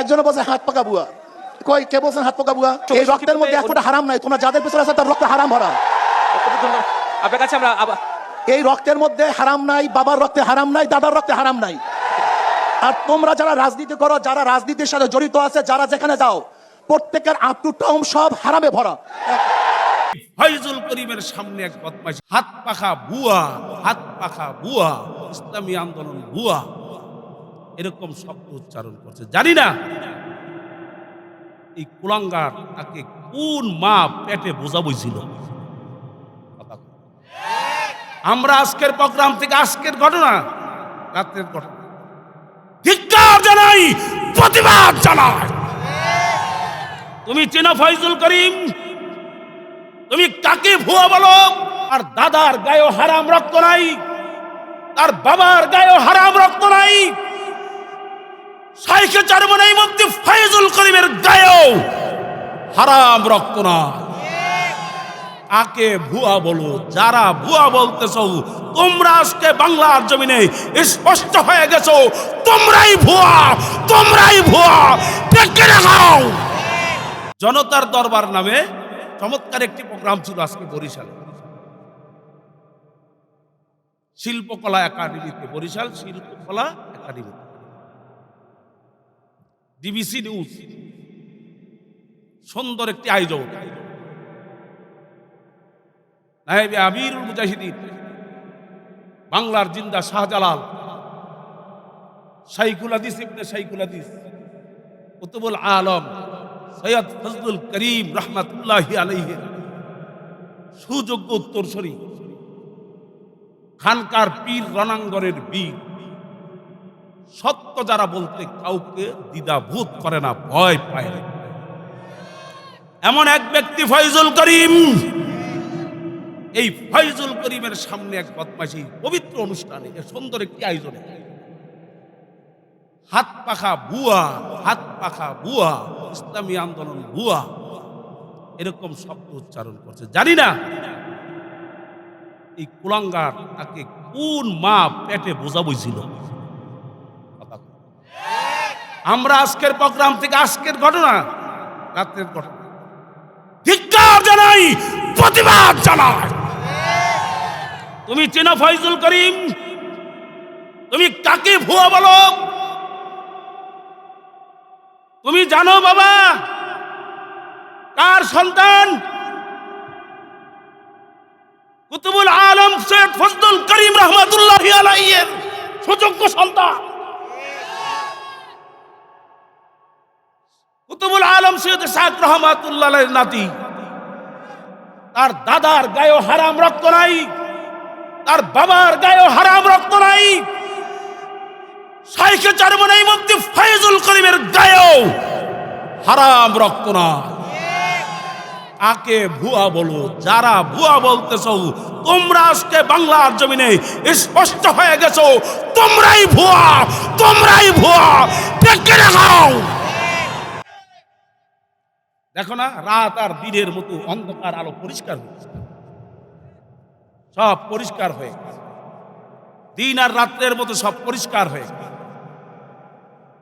একজনে বলছে হাত পাকা বুয়া। কই কে বলছেন হাত পাকা বুয়া? এই রক্তের মধ্যে এক ফোঁটা হারাম নাই। তোমরা যাদের পেছনে আছে তার রক্ত হারাম ভরা। আপনার কাছে আমরা এই রক্তের মধ্যে হারাম নাই বাবার রক্তে হারাম নাই দাদার রক্তে হারাম নাই। আর তোমরা যারা রাজনীতি করো যারা রাজনীতির সাথে জড়িত আছে যারা যেখানে যাও প্রত্যেকের আপ টু টাউন সব হারামে ভরা। ফয়জুল করিমের সামনে এক বদমাইশ। হাত পাখা বুয়া হাত পাখা বুয়া ইসলামী আন্দোলন বুয়া। এরকম শব্দ উচ্চারণ করছে। জানি না এই কুলাঙ্গার তাকে কোন মা পেটে বোঝা বইছিল? আমরা আজকের প্রোগ্রাম থেকে আজকের ঘটনা রাত্রের ঘটনা। ধিক্কার জানাই, প্রতিবাদ জানাই। তুমি চেনা ফয়জুল করিম? তুমি কাকে ভুয়া বলো? আর দাদার গায়ে হারাম রক্ত নাই তার বাবার গায়ে হারাম রক্ত নাই। সাইকে চারমনে মুক্তি ফয়জুল করিমের গায়েও। হারাম রক্ত নাই কাকে ভুয়া বলো, যারা ভুয়া বলতেছ, তোমরা আজকে বাংলার জমিনে স্পষ্ট হয়ে গেছো, তোমরাই ভুয়া তোমরাই ভুয়া। দেখে দেখাও। জনতার দরবার নামে চমৎকার একটি প্রোগ্রাম ছিল আজকে বরিশালে। শিল্পকলা একাডেমিতে, বরিশাল শিল্পকলা একাডেমিতে। DBC news. সুন্দর একটি আয়োজন। নায়েবে আমিরুল মুজাহিদিন, বাংলার জিন্দা শাহজালাল শাইকুল হাদিস ইবনে শাইকুল আদিস কুতুবুল আলম, সৈয়দ ফজলুল করিম রহমাতুল্লাহ আলাইহি। সুযোগ্য উত্তর উত্তরসূরি, খানকার পীর রণাঙ্গনের বীর। সত্য যারা বলতে কাউকে দ্বিধাভূত করে না, ভয় পায় এমন এক ব্যক্তি ফয়জুল করিম, এই ফয়জুল করিমের সামনে এক বদমাশি পবিত্র অনুষ্ঠানে সুন্দর একটি আয়োজনে। হাত পাখা বুয়া, হাত পাখা বুয়া, ইসলামী আন্দোলন বুয়া, এরকম শব্দ উচ্চারণ করছে। জানি না এই কুলাঙ্গার তাকে কোন মা পেটে বোঝা বইছিল। আমরা আজকের প্রোগ্রাম থেকে আজকের ঘটনা, রাত্রের ঘটনা। ধিক্কার জানাই, প্রতিবাদ জানাই। তুমি চেনা ফয়জুল করিম? তুমি কাকে ভুয়া বলো? তুমি জানো বাবা, কার সন্তান? কুতুবুল আলম সৈয়দ ফজলুল করিম রহমাতুল্লাহ সুযোগ্য সন্তান। আলম সৈয়দ শাহ রহমাতুল্লাহ নাতি। তার দাদার গায়ে হারাম রক্ত নাই, তার বাবার গায়ে হারাম রক্ত নাই। সাইকে চারমনে মুক্তি ফয়জুল করিমের গায়েও হারাম রক্ত নাই। কাকে ভুয়া বলো, যারা ভুয়া বলতেছ, তোমরা আজকে বাংলার জমিনে স্পষ্ট হয়ে গেছো, তোমরাই ভুয়া তোমরাই ভুয়া, দেখে দেখাও। দেখো না, রাত আর দিনের মতো অন্ধকার আলো পরিষ্কার হয়েছে সব পরিষ্কার হয়ে দিন আর রাত্রের মতো সব পরিষ্কার হয়ে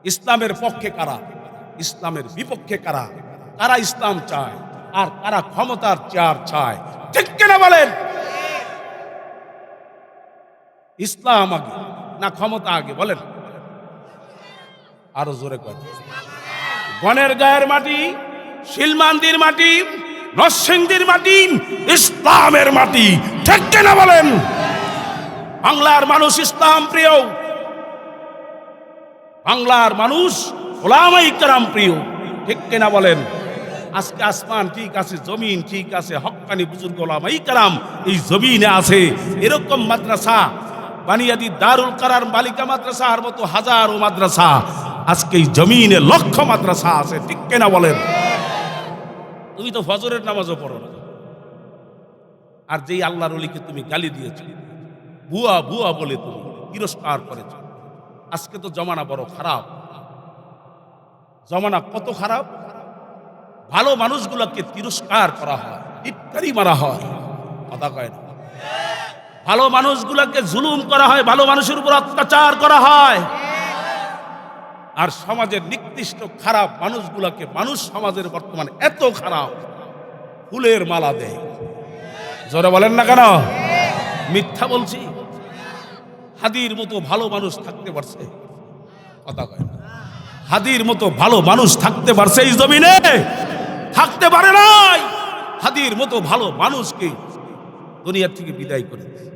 ইসলামের পক্ষে কারা? ইসলামের বিপক্ষে কারা? কারা ইসলাম চায় আর কারা ক্ষমতার চেয়ার চায়? ঠিক কিনা বলেন? ইসলাম আগে, না ক্ষমতা আগে, বলেন। আরও জোরে কথা গণের গায়ের মাটি শিলমান্দির মাটি, নরসিংদীর মাটি, ইসলামের মাটি। ঠিক কিনা বলেন? বাংলার মানুষ ইসলাম প্রিয়। বাংলার মানুষ ওলামাই প্রিয়। ঠিক কিনা বলেন? আজকে আসমান ঠিক আছে, জমিন ঠিক আছে হক্কানি বুজুর্গ ওলামাই কারাম এই জমিনে আছে। এরকম মাদ্রাসা বানিয়াদি দারুল কারার বালিকা মাদ্রাসার মতো হাজারো মাদ্রাসা। আজকে এই জমিনে লক্ষ মাদ্রাসা আছে, ঠিক কিনা বলেন? তুমি তো ফজরের নামাজও পড়ো না। আর যেই আল্লাহর অলিকে তুমি গালি দিয়েছ, ভুয়া ভুয়া বলে তুমি তিরস্কার করেছ। আজকে তো জমানা বড় খারাপ। জমানা কত খারাপ? ভালো মানুষগুলোকে তিরস্কার করা হয় ইটকারি মারা হয়। কথা কয় না। ভালো মানুষগুলোকে জুলুম করা হয়, ভালো মানুষের উপর অত্যাচার করা হয়। আর সমাজের নিকৃষ্ট খারাপ মানুষগুলোকে মানুষ সমাজের বর্তমান এত খারাপ, ফুলের মালা দেয়। জোরে বলেন না কেন? মিথ্যা বলছি। হাদির মতো ভালো মানুষ থাকতে পারছে। কথা কয় না। হাদির মতো ভালো মানুষ থাকতে পারছে এই জমিনে? থাকতে পারে নাই। হাদির মতো ভালো মানুষকে দুনিয়ার থেকে বিদায় করে।